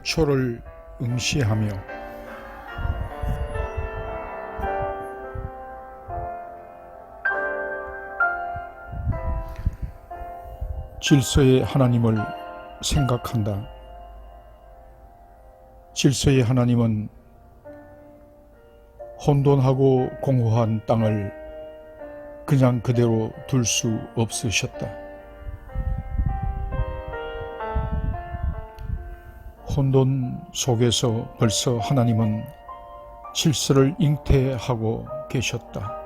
태초를 응시하며 질서의 하나님을 생각한다. 질서의 하나님은 혼돈하고 공허한 땅을 그냥 그대로 둘 수 없으셨다. 혼돈 속에서 벌써 하나님은 질서를 잉태하고 계셨다.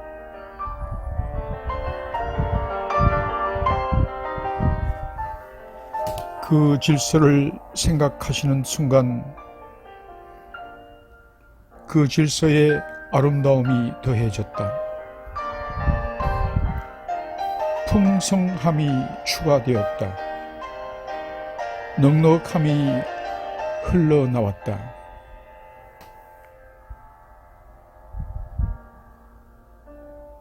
그 질서를 생각하시는 순간 그 질서의 아름다움이 더해졌다. 풍성함이 추가되었다. 넉넉함이 흘러나왔다.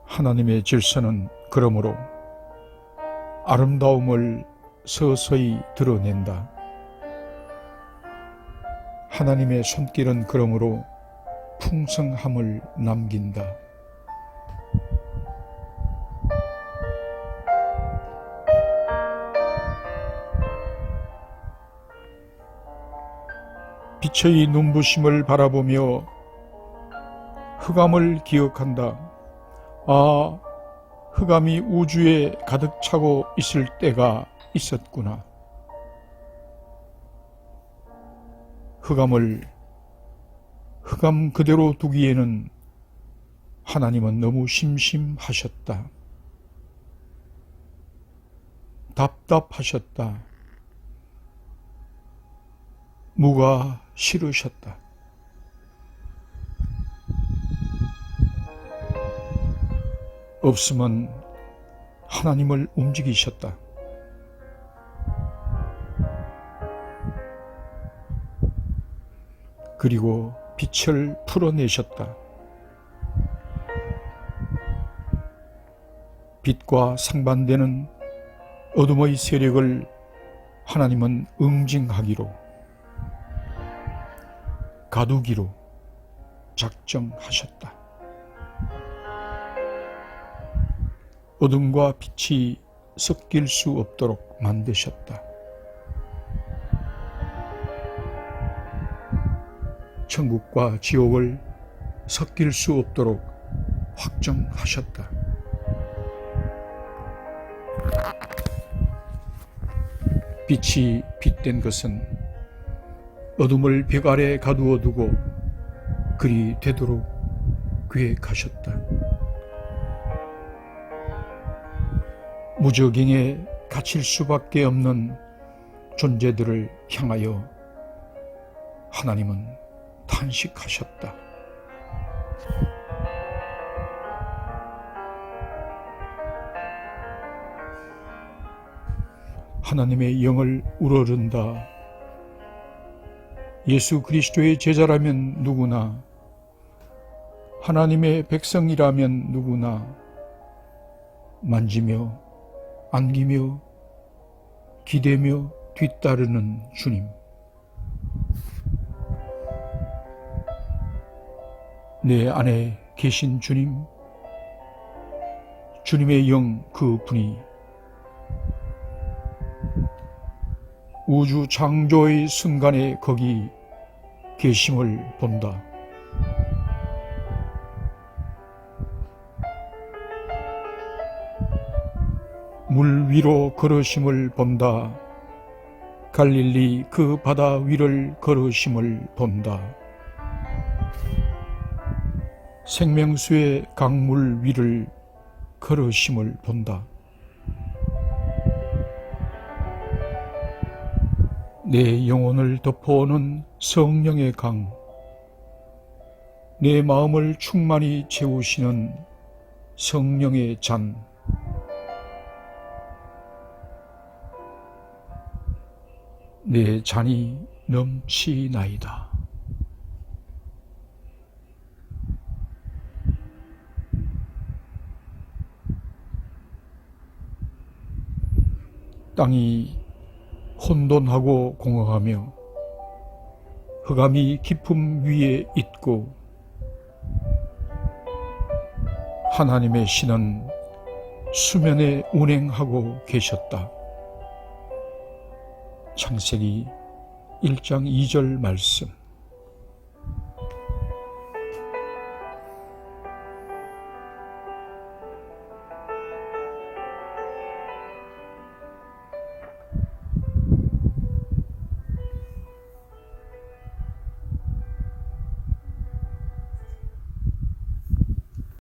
하나님의 질서는 그러므로 아름다움을 서서히 드러낸다. 하나님의 손길은 그러므로 풍성함을 남긴다. 빛의 눈부심을 바라보며 흑암을 기억한다. 아, 흑암이 우주에 가득 차고 있을 때가 있었구나. 흑암을 흑암 그대로 두기에는 하나님은 너무 심심하셨다. 답답하셨다. 무가 싫으셨다. 없으면 하나님을 움직이셨다. 그리고 빛을 풀어내셨다. 빛과 상반되는 어둠의 세력을 하나님은 응징하기로 가두기로 작정하셨다. 어둠과 빛이 섞일 수 없도록 만드셨다. 천국과 지옥을 섞일 수 없도록 확정하셨다. 빛이 빛된 것은 어둠을 벽 아래 가두어 두고 그리 되도록 계획하셨다. 무적행에 갇힐 수밖에 없는 존재들을 향하여 하나님은 탄식하셨다. 하나님의 영을 우러른다. 예수 그리스도의 제자라면 누구나, 하나님의 백성이라면 누구나, 만지며, 안기며, 기대며 뒤따르는 주님. 내 안에 계신 주님, 주님의 영 그 분이 우주 창조의 순간에 거기 계심을 본다. 물 위로 걸으심을 본다. 갈릴리 그 바다 위를 걸으심을 본다. 생명수의 강물 위를 걸으심을 본다. 내 영혼을 덮어오는 성령의 강, 내 마음을 충만히 채우시는 성령의 잔, 내 잔이 넘치나이다. 땅이 혼돈하고 공허하며 흑암이 깊음 위에 있고 하나님의 신은 수면에 운행하고 계셨다. 창세기 1장 2절 말씀